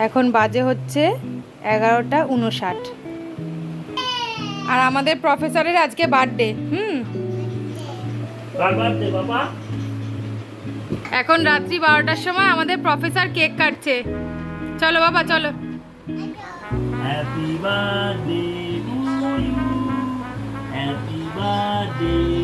এখন বাজে হচ্ছে এগারোটা উনষাট। আর আমাদের প্রফেসরের আজকে বার্থডে হুম? এখন রাত্রি বারোটার সময় আমাদের প্রফেসর কেক কাটছে। চলো বাবা চলো। হ্যাপি বার্থডে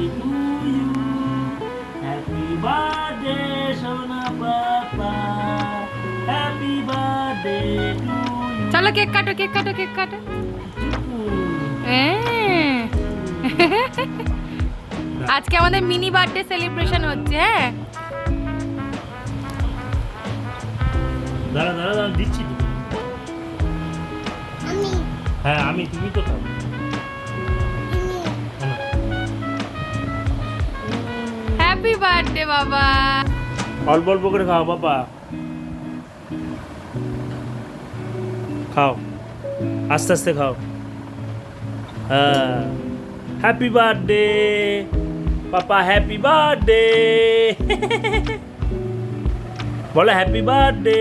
চলো কেক কাটো কেক কাটো কেক কাটো হ্যাঁ। আজকে আমাদের মিনি বার্থডে সেলিব্রেশন হচ্ছে হ্যাঁ দাঁড়া দাঁড়া দাঁড়া দিচ্ছি তো। হ্যাঁ আমি তুমি তো খাও হ্যাঁ। হ্যাপি বার্থডে বাবা অল্প অল্প করে খাও বাবা খাও। আস্তে আস্তে খাও। হ্যাঁ। Happy birthday papa happy birthday বলো হ্যাপি বার্থডে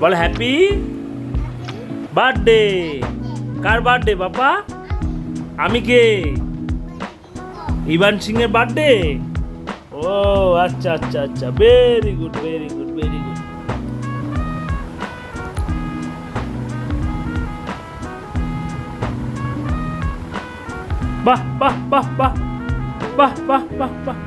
বলো হ্যাপি বার্থডে কার বার্থডে বাবা আমি কে? ইভান সিং এর বার্থডে ও আচ্ছা আচ্ছা আচ্ছা। Very good very good very good বাহ বাহ বাহ বাহ বাহ বাহ বাহ বাহ।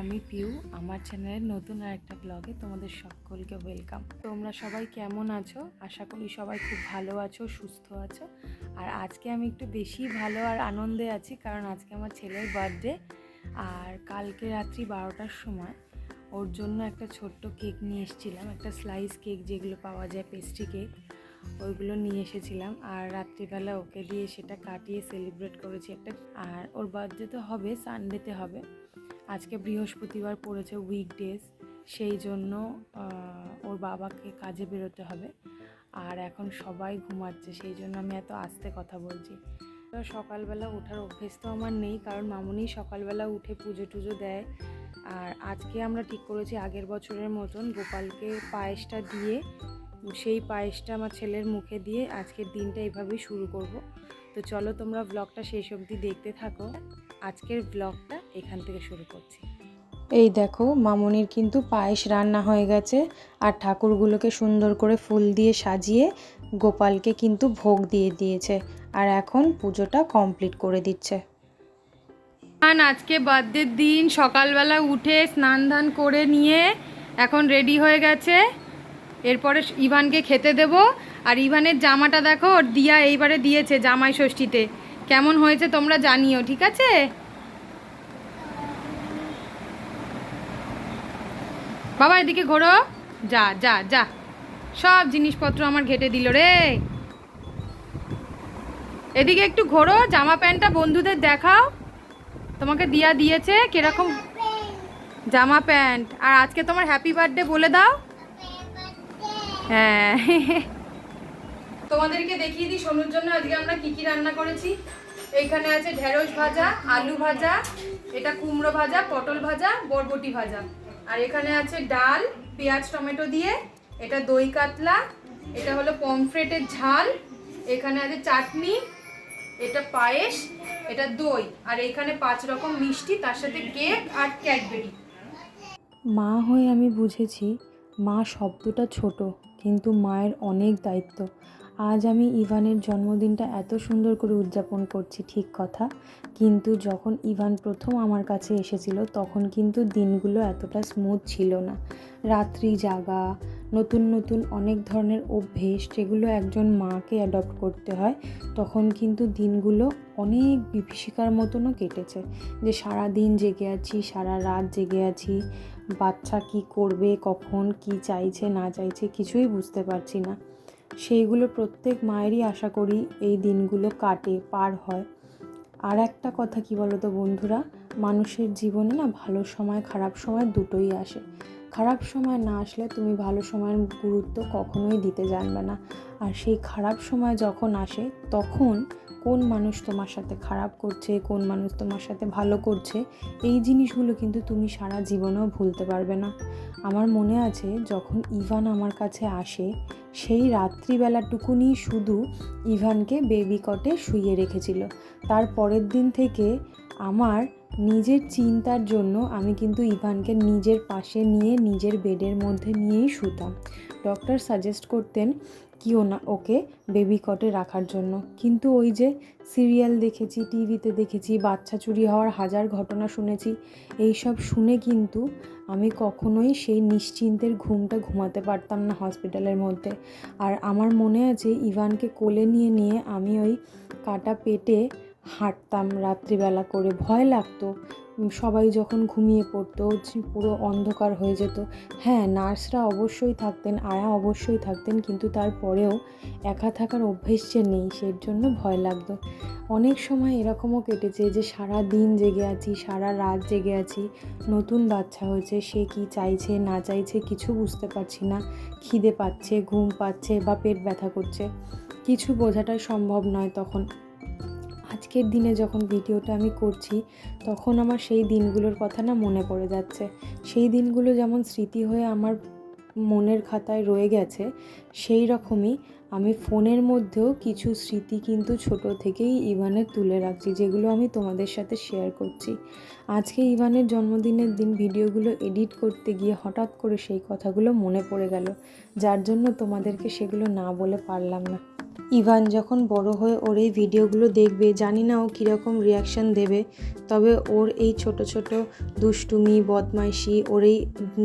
আমি পিউ, আমার চ্যানেলের নতুন আর একটা ব্লগে তোমাদের সকলকে ওয়েলকাম তোমরা সবাই কেমন আছো? আশা করি সবাই খুব ভালো আছো, সুস্থ আছো। আর আজকে আমি একটু বেশি ভালো আর আনন্দে আছি, কারণ আজকে আমার ছেলের বার্থডে আর কালকে রাত্রি বারোটার সময় ওর জন্য একটা ছোট্ট কেক নিয়ে এসেছিলাম, একটা স্লাইস কেক যেগুলো পাওয়া যায় পেস্ট্রি কেক ওইগুলো নিয়ে এসেছিলাম। আর রাত্রিবেলা ওকে দিয়ে সেটা কাটিয়ে সেলিব্রেট করেছি একটা। আর ওর বার্থডে তো হবে সানডেতে হবে। আজকে বৃহস্পতিবার পড়েছে উইকডেজ সেই জন্য ওর বাবাকে কাজে বেরোতে হবে। আর এখন সবাই ঘুমাচ্ছে, সেই জন্য আমি এত আস্তে কথা বলছি। তো সকালবেলা ওঠার অভ্যেস তো আমার নেই, কারণ মামুনি সকালবেলা উঠে পুজো টুজো দেয়। আর আজকে আমরা ঠিক করেছি আগের বছরের মতন গোপালকে পায়েসটা দিয়ে, সেই পায়েসটা আমার ছেলের মুখে দিয়ে আজকের দিনটা এইভাবেই শুরু করব। তো চলো তোমরা ব্লগটা শেষ অবধি দেখতে থাকো। আজকের ব্লগটা এখান থেকে শুরু করছি। এই দেখো, মামনির কিন্তু পায়েস রান্না হয়ে গেছে, আর ঠাকুরগুলোকে সুন্দর করে ফুল দিয়ে সাজিয়ে গোপালকে কিন্তু ভোগ দিয়ে দিয়েছে আর এখন পুজোটা কমপ্লিট করে দিচ্ছে। আজকে বার্থডের দিন, সকালবেলা উঠে স্নান ধান করে নিয়ে এখন রেডি হয়ে গেছে। এরপরে ইভানকে খেতে দেব। আর ইভানের জামাটা দেখো, ওর দিয়া এইবারে দিয়েছে জামাই ষষ্ঠীতে। কেমন হয়েছে তোমরা জানিও, ঠিক আছে? বাবা, এদিকে ঘোরো। যা যা যা। সব জিনিসপত্র আমার ঘেটে দিল রে। এদিকে একটু ঘোরো, জামা প্যান্টটা বন্ধুদের দেখাও। তোমাকে দিয়া দিয়েছে কীরকম? জামা প্যান্ট। আর আজকে তোমার হ্যাপি বার্থডে বলে দাও। হ্যাঁ। তোমাদেরকে দেখিয়ে দিই সোনুর জন্য আজকে আমরা কি কি রান্না করেছি। এইখানে আছে ঢেঁড়স ভাজা, আলু ভাজা, এটা কুমড়ো ভাজা, পটল ভাজা, বরবটি ভাজা। আর এখানে আছে ডাল, পেঁয়াজ, টমেটো দিয়ে। এটা দই কাতলা, এটা হলো পমফ্রেটের ঝাল, এখানে আছে চাটনি, এটা পায়েস, এটা দই, আর এখানে পাঁচ রকম মিষ্টি, তার সাথে কেক আর ক্যাডবেরি। মা হয়ে আমি বুঝেছি, মা শব্দটা ছোট, কিন্তু মায়ের অনেক দায়িত্ব। আজ আমি ইভানের জন্মদিনটা এত সুন্দর করে উদযাপন করছি, ঠিক কথা। কিন্তু যখন ইভান প্রথম আমার কাছে এসেছিল, তখন কিন্তু দিনগুলো এতটা স্মুথ ছিল না। রাত্রি জাগা নতুন নতুন অনেক ধরনের অভ্যেস যেগুলো একজন মাকে অ্যাডপ্ট করতে হয়, তখন কিন্তু দিনগুলো অনেক বিভীষিকার মতনও কেটেছে। যে সারা দিন জেগে আছি, সারা রাত জেগে আছি, বাচ্চা কি করবে, কখন, কি চাইছে, না চাইছে কিছুই বুঝতে পারছি না। সেইগুলো প্রত্যেক মায়েরই আশা করি এই দিনগুলো কাটে, পার হয়। আর একটা কথা কি বলো তো বন্ধুরা, মানুষের জীবনে না ভালো সময়, খারাপ সময় দুটোই আসে। খারাপ সময় না আসলে তুমি ভালো সময়ের গুরুত্ব কখনোই দিতে জানবে না। আর সেই খারাপ সময় যখন আসে, তখন কোন মানুষ তোমার সাথে খারাপ করছে, কোন মানুষ তোমার সাথে ভালো করছে, এই জিনিসগুলো কিন্তু তুমি সারা জীবনেও ভুলতে পারবে না। আমার মনে আছে, যখন ইভান আমার কাছে আসে, সেই রাত্রিবেলাটুকুনি শুধু ইভানকে বেবি কটে শুইয়ে রেখেছিল। তার পরের দিন থেকে আমার নিজের চিন্তার জন্য আমি কিন্তু ইভানকে নিজের পাশে নিয়ে, নিজের বেডের মধ্যে নিয়েই শুতাম। ডক্টর সাজেস্ট করতেন কি না ওকে বেবি কটে রাখার জন্য। কিন্তু ওই যে সিরিয়াল দেখেছি, টিভিতে দেখেছি, বাচ্চা চুরি হওয়ার হাজার ঘটনা শুনেছি এই সব শুনে কিন্তু আমি কখনোই সেই নিশ্চিন্তের ঘুমটা ঘুমাতে পারতাম না হসপিটালের মধ্যে। আর আমার মনে আছে ইভানকে কোলে নিয়ে নিয়ে আমি ওই কাটা পেটে হাঁটতাম রাত্রিবেলা করে, ভয় লাগতো। সবাই যখন ঘুমিয়ে পড়তো পুরো অন্ধকার হয়ে যেত। হ্যাঁ নার্সরা অবশ্যই থাকতেন, আয়া অবশ্যই থাকতেন, কিন্তু তারপরেও একা থাকার অভ্যেস যে নেই সেই জন্য ভয় লাগতো। অনেক সময় এরকমও কেটেছে যে, সারা দিন জেগে আছি, সারা রাত জেগে আছি, নতুন বাচ্চা হয়েছে, সে কি চাইছে, না চাইছে, কিছু বুঝতে পারছি না। খিদে পাচ্ছে, ঘুম পাচ্ছে বা পেট ব্যথা করছে। কিছু বোঝাটাই সম্ভব নয় তখন। আজকের দিনে যখন ভিডিওটা আমি করছি, তখন আমার সেই দিনগুলোর কথা না মনে পড়ে যাচ্ছে। সেই দিনগুলো যেমন স্মৃতি হয়ে আমার মনের খাতায় রয়ে গেছে, সেই রকমই আমি ফোনের মধ্যেও কিছু স্মৃতি কিন্তু ছোট থেকেই ইভানের তুলে রাখছি, যেগুলো আমি তোমাদের সাথে শেয়ার করছি। আজকে ইভানের জন্মদিনের দিন ভিডিওগুলো এডিট করতে গিয়ে হঠাৎ করে সেই কথাগুলো মনে পড়ে গেল, যার জন্য তোমাদেরকে সেগুলো না বলে পারলাম না। ইভান যখন বড় হয়ে ওর এই ভিডিওগুলো দেখবে, জানি না ও কীরকম রিয়াকশান দেবে, তবে ওর এই ছোট ছোট দুষ্টুমি, বদমাইশি, ওর এই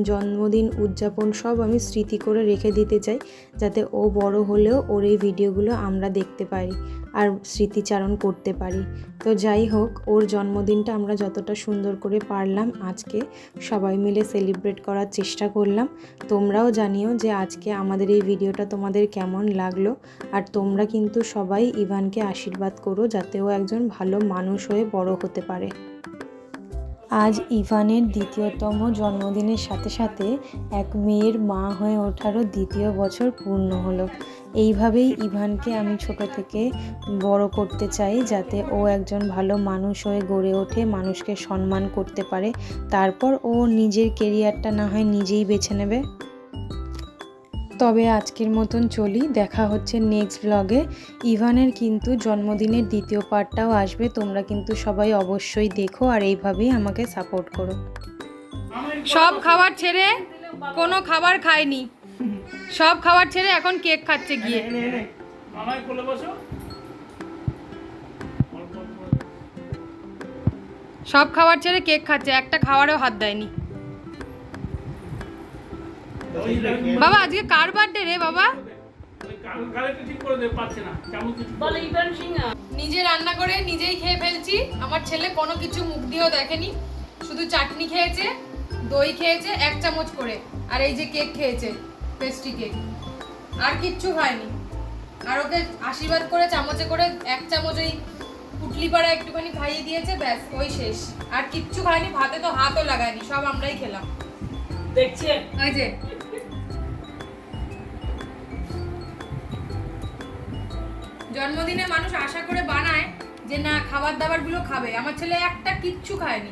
জন্মদিন উদযাপন সব আমি স্মৃতি করে রেখে দিতে চাই, যাতে ও বড় হলেও ওর এই ভিডিওগুলো আমরা দেখতে পারি আর স্মৃতিচারণ করতে পারি। তো যাই হোক, ওর জন্মদিনটা আমরা যতটা সুন্দর করে পারলাম আজকে সবাই মিলে সেলিব্রেট করার চেষ্টা করলাম। তোমরাও জানিও যে আজকে আমাদের এই ভিডিওটা তোমাদের কেমন লাগল আর তোমরা কিন্তু সবাই ইভানকে আশীর্বাদ করো যাতে ও একজন ভালো মানুষ হয়ে বড় হতে পারে। আজ ইভানের দ্বিতীয়তম জন্মদিনের সাথে সাথে এক মেয়ের মা হয়ে ওঠারও দ্বিতীয় বছর পূর্ণ হলো। এইভাবেই ইভানকে আমি ছোট থেকে বড় করতে চাই যাতে ও একজন ভালো মানুষ হয়ে গড়ে ওঠে, মানুষকে সম্মান করতে পারে। তারপর ও নিজের কেরিয়ারটা না হয় নিজেই বেছে নেবে। তবে আজকের মতন চলি দেখা হচ্ছে নেক্সট ব্লগে ইভানের কিন্তু জন্মদিনের দ্বিতীয় পার্টটাও আসবে তোমরা কিন্তু সবাই অবশ্যই দেখো আর এইভাবেই আমাকে সাপোর্ট করো। সব খাবার ছেড়ে কোনো খাবার খায়নি সব খাবার ছেড়ে এখন কেক খাচ্ছে গিয়ে। মামাই কোলে বসো। সব খাবার ছেড়ে কেক খাচ্ছে একটা খাবারেও হাত দেয়নি। বাবা আজকে কার বার্থডে রে বাবা? নিজে রান্না করে নিজেই খেয়ে ফেলছি। আমার ছেলে কোনো কিছু মুখ দিয়েও দেখেনি। শুধু চাটনি খেয়েছে দই খেয়েছে এক চামচ করে। আর এই যে কেক খেয়েছে পেস্ট্রি কেক আর কিচ্ছু খায়নি আর ওকে আশীর্বাদ করে চামচে করে এক চামচ ওই পুটলি পাড়া একটুখানি খাইয়ে দিয়েছে ব্যাস ওই শেষ। আর কিচ্ছু খায়নি ভাতে তো হাতও লাগায়নি সব আমরাই খেলাম। দেখছেন ওই যে জন্মদিনে মানুষ আশা করে বানায় যে না, খাবার দাবারগুলো খাবে। আমার ছেলে একটা কিচ্ছু খায়নি।